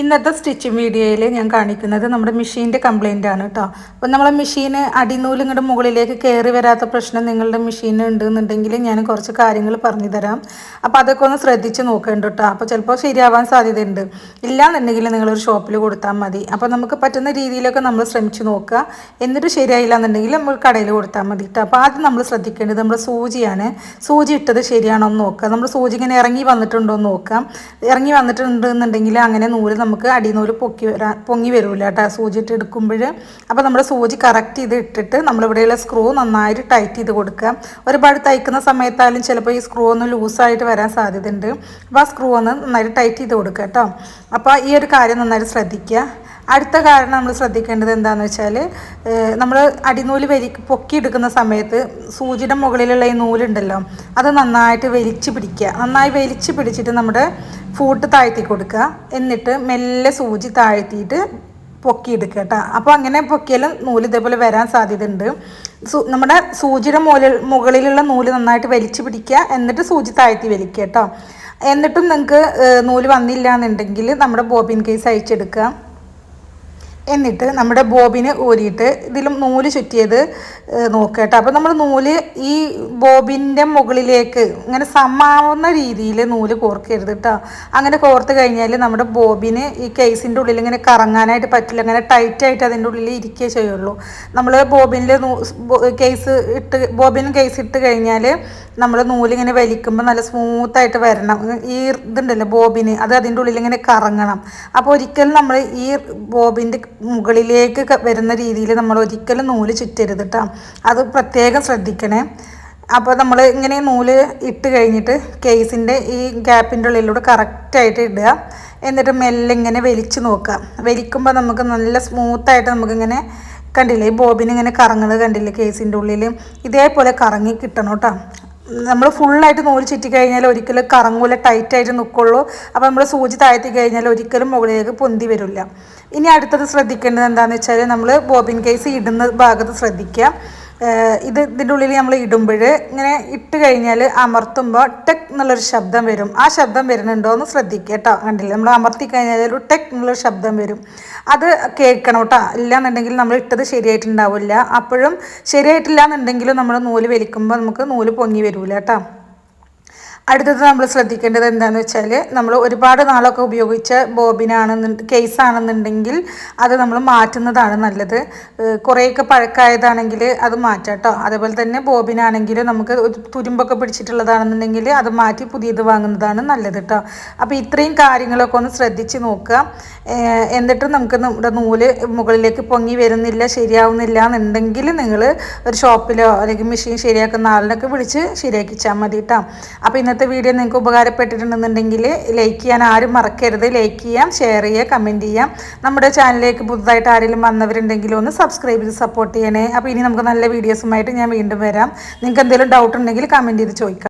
ഇന്നത്തെ സ്റ്റിച്ചിങ് വീഡിയോയിൽ ഞാൻ കാണിക്കുന്നത് നമ്മുടെ മെഷീന്റെ കംപ്ലൈന്റ് ആണ് കേട്ടോ അപ്പോൾ നമ്മളെ മെഷീന് അടിനൂൽ ഇങ്ങോട്ട് മുകളിലേക്ക് കയറി വരാത്ത പ്രശ്നം നിങ്ങളുടെ മെഷീന് ഉണ്ടെന്നുണ്ടെങ്കിൽ ഞാൻ കുറച്ച് കാര്യങ്ങൾ പറഞ്ഞു തരാം. അപ്പോൾ അതൊക്കെ ഒന്ന് ശ്രദ്ധിച്ച് നോക്കേണ്ട കേട്ടോ അപ്പോൾ ചിലപ്പോൾ ശരിയാവാൻ സാധ്യതയുണ്ട്. ഇല്ലാന്നുണ്ടെങ്കിൽ നിങ്ങളൊരു ഷോപ്പിൽ കൊടുത്താൽ മതി. അപ്പോൾ നമുക്ക് പറ്റുന്ന രീതിയിലൊക്കെ നമ്മൾ ശ്രമിച്ച് നോക്കുക. എന്നിട്ട് ശരിയായില്ല എന്നുണ്ടെങ്കിൽ നമ്മൾ കടയിൽ കൊടുത്താൽ മതി കേട്ടോ അപ്പോൾ ആദ്യം നമ്മൾ ശ്രദ്ധിക്കേണ്ടത് നമ്മുടെ സൂചിയാണ്. സൂചി ഇട്ടത് ശരിയാണോ എന്ന് നോക്കുക. നമ്മുടെ സൂചി ഇങ്ങനെ ഇറങ്ങി വന്നിട്ടുണ്ടോ എന്ന് നോക്കാം ഇറങ്ങി വന്നിട്ടുണ്ടെന്നുണ്ടെങ്കിൽ അങ്ങനെ നൂൽ നമുക്ക് അടിനൂൽ പൊക്കി വരാൻ പൊങ്ങി വരില്ല കേട്ടോ സൂചി ഇട്ട് എടുക്കുമ്പോൾ അപ്പോൾ നമ്മുടെ സൂചി കറക്റ്റ് ചെയ്ത് ഇട്ടിട്ട് നമ്മളിവിടെയുള്ള സ്ക്രൂ നന്നായിട്ട് ടൈറ്റ് ചെയ്ത് കൊടുക്കുക. ഒരുപാട് തയ്ക്കുന്ന സമയത്തായാലും ചിലപ്പോൾ ഈ സ്ക്രൂ ഒന്ന് ലൂസായിട്ട് വരാൻ സാധ്യതയുണ്ട്. അപ്പോൾ ആ സ്ക്രൂ ഒന്ന് നന്നായിട്ട് ടൈറ്റ് ചെയ്ത് കൊടുക്കുക കേട്ടോ അപ്പോൾ ഈ ഒരു കാര്യം നന്നായിട്ട് ശ്രദ്ധിക്കുക. അടുത്ത കാരണം നമ്മൾ ശ്രദ്ധിക്കേണ്ടത് എന്താണെന്ന് വെച്ചാൽ നമ്മൾ അടിനൂൽ വലി പൊക്കിയെടുക്കുന്ന സമയത്ത് സൂചിയുടെ മുകളിലുള്ള ഈ നൂലുണ്ടല്ലോ അത് നന്നായിട്ട് വലിച്ചു പിടിക്കുക. നന്നായി വലിച്ചു പിടിച്ചിട്ട് നമ്മുടെ ഫൂട്ട് താഴ്ത്തി കൊടുക്കുക. എന്നിട്ട് മെല്ലെ സൂചി താഴ്ത്തിയിട്ട് പൊക്കിയെടുക്കുക കേട്ടോ. അപ്പോൾ അങ്ങനെ പൊക്കിയാലും നൂൽ ഇതേപോലെ വരാൻ സാധ്യതയുണ്ട്. നമ്മുടെ സൂചിയുടെ മുകളിൽ മുകളിലുള്ള നൂൽ നന്നായിട്ട് വലിച്ചു പിടിക്കുക. എന്നിട്ട് സൂചി താഴ്ത്തി വലിക്കുക കേട്ടോ. എന്നിട്ടും നിങ്ങൾക്ക് നൂൽ വന്നില്ല എന്നുണ്ടെങ്കിൽ നമ്മുടെ ബോബിൻ കേസ് അയച്ചെടുക്കുക എന്നിട്ട് നമ്മുടെ ബോബിനെ ഊരിയിട്ട് ഇതിലും നൂൽ ചുറ്റിയത് നോക്കുക കേട്ടോ. അപ്പോൾ നമ്മൾ നൂൽ ഈ ബോബിന്റെ മുകളിലേക്ക് ഇങ്ങനെ സമാവുന്ന രീതിയിൽ നൂൽ കോർക്കരുത് കേട്ടോ. അങ്ങനെ കോർത്ത് കഴിഞ്ഞാൽ നമ്മുടെ ബോബിന് ഈ കേസിന്റെ ഉള്ളിൽ ഇങ്ങനെ കറങ്ങാനായിട്ട് പറ്റില്ല. അങ്ങനെ ടൈറ്റായിട്ട് അതിന്റെ ഉള്ളിൽ ഇരിക്കേ ചെയ്യുള്ളൂ. നമ്മൾ ബോബിനിൽ കേസ് ഇട്ട് ബോബിന് കേസ് ഇട്ട് കഴിഞ്ഞാൽ നമ്മൾ നൂലിങ്ങനെ വലിക്കുമ്പോൾ നല്ല സ്മൂത്തായിട്ട് വരണം. ഈ ഇതുണ്ടല്ലോ ബോബിന് അത് അതിന്റെ ഉള്ളിൽ ഇങ്ങനെ കറങ്ങണം. അപ്പോൾ ഒരിക്കലും നമ്മൾ ഈ ബോബിന്റെ മുകളിലേക്ക് വരുന്ന രീതിയിൽ നമ്മൾ ഒരിക്കലും നൂൽ ചുറ്റരുത് കേട്ടോ അത് പ്രത്യേകം ശ്രദ്ധിക്കണേ. അപ്പോൾ നമ്മൾ ഇങ്ങനെ നൂൽ ഇട്ട് കഴിഞ്ഞിട്ട് കേസിന്റെ ഈ ഗ്യാപ്പിന്റെ ഉള്ളിലൂടെ കറക്റ്റായിട്ട് ഇടുക. എന്നിട്ട് മെല്ലെ ഇങ്ങനെ വലിച്ചു നോക്കുക. വലിക്കുമ്പോൾ നമുക്ക് നല്ല സ്മൂത്തായിട്ട് നമുക്കിങ്ങനെ കണ്ടില്ലേ? ഈ ബോബിന് ഇങ്ങനെ കറങ്ങുന്നത് കണ്ടില്ലേ കേസിന്റെ ഉള്ളിൽ ഇതേപോലെ കറങ്ങി കിട്ടണം കേട്ടോ നമ്മൾ ഫുള്ളായിട്ട് നൂൽ ചുറ്റി കഴിഞ്ഞാൽ ഒരിക്കലും കറങ്ങൂല ടൈറ്റായിട്ട് നിൽക്കുള്ളൂ അപ്പോൾ നമ്മൾ സൂചി താഴ്ത്തി കഴിഞ്ഞാൽ ഒരിക്കലും മുകളിലേക്ക് പൊന്തി വരില്ല. ഇനി അടുത്തത് ശ്രദ്ധിക്കേണ്ടത് എന്താണെന്ന് വെച്ചാൽ നമ്മൾ ബോബിൻ കേസ് ഇടുന്ന ഭാഗത്ത് ശ്രദ്ധിക്കുക. ഇത് ഇതിന്റെ ഉള്ളിൽ നമ്മൾ ഇടുമ്പോൾ ഇങ്ങനെ ഇട്ട് കഴിഞ്ഞാൽ അമർത്തുമ്പോൾ ടെക് എന്നുള്ളൊരു ശബ്ദം വരും. ആ ശബ്ദം വരുന്നുണ്ടോ എന്ന് ശ്രദ്ധിക്കുക കേട്ടോ. കണ്ടില്ല? നമ്മൾ അമർത്തി കഴിഞ്ഞാൽ ഒരു ടെക് എന്നുള്ളൊരു ശബ്ദം വരും. അത് കേൾക്കണം കേട്ടോ. ഇല്ലാന്നുണ്ടെങ്കിൽ നമ്മൾ ഇട്ടത് ശരിയായിട്ടുണ്ടാവില്ല. അപ്പോഴും ശരിയായിട്ടില്ല എന്നുണ്ടെങ്കിലും നമ്മൾ നൂൽ വലിക്കുമ്പോൾ നമുക്ക് നൂൽ പൊങ്ങി വരില്ല കേട്ടോ. അടുത്തത് നമ്മൾ ശ്രദ്ധിക്കേണ്ടത് എന്താണെന്ന് വെച്ചാൽ നമ്മൾ ഒരുപാട് നാളൊക്കെ ഉപയോഗിച്ച ബോബിനാണെന്ന് കേസാണെന്നുണ്ടെങ്കിൽ അത് നമ്മൾ മാറ്റുന്നതാണ് നല്ലത്. കുറേയൊക്കെ പഴക്കായതാണെങ്കിൽ അത് മാറ്റാം കേട്ടോ അതേപോലെ തന്നെ ബോബിനാണെങ്കിലും നമുക്ക് തുരുമ്പൊക്കെ പിടിച്ചിട്ടുള്ളതാണെന്നുണ്ടെങ്കിൽ അത് മാറ്റി പുതിയത് വാങ്ങുന്നതാണ് നല്ലത് കേട്ടോ അപ്പോൾ ഇത്രയും കാര്യങ്ങളൊക്കെ ഒന്ന് ശ്രദ്ധിച്ച് നോക്കുക. എന്നിട്ട് നമുക്ക് നമ്മുടെ നൂൽ മുകളിലേക്ക് പൊങ്ങി വരുന്നില്ല ശരിയാവുന്നില്ല എന്നുണ്ടെങ്കിൽ നിങ്ങൾ ഒരു ഷോപ്പിലോ അല്ലെങ്കിൽ മെഷീൻ ശരിയാക്കുന്ന ആളിനൊക്കെ വിളിച്ച് ശരിയാക്കിച്ചാൽ മതി കേട്ടോ അപ്പോൾ ഇന്നത്തെ വീഡിയോ നിങ്ങൾക്ക് ഉപകാരപ്പെട്ടിട്ടുണ്ടെന്നുണ്ടെങ്കിൽ ലൈക്ക് ചെയ്യാൻ ആരും മറക്കരുത്. ലൈക്ക് ചെയ്യാം ഷെയർ ചെയ്യുക കമന്റ് ചെയ്യാം. നമ്മുടെ ചാനലിലേക്ക് പുതുതായിട്ട് ആരെങ്കിലും വന്നവരുണ്ടെങ്കിൽ ഒന്ന് സബ്സ്ക്രൈബ് ചെയ്ത് സപ്പോർട്ട് ചെയ്യണേ. അപ്പോൾ ഇനി നമുക്ക് നല്ല വീഡിയോസുമായിട്ട് ഞാൻ വീണ്ടും വരാം. നിങ്ങൾക്ക് എന്തെങ്കിലും ഡൗട്ട് ഉണ്ടെങ്കിൽ കമന്റ് ചെയ്ത് ചോദിക്കാം.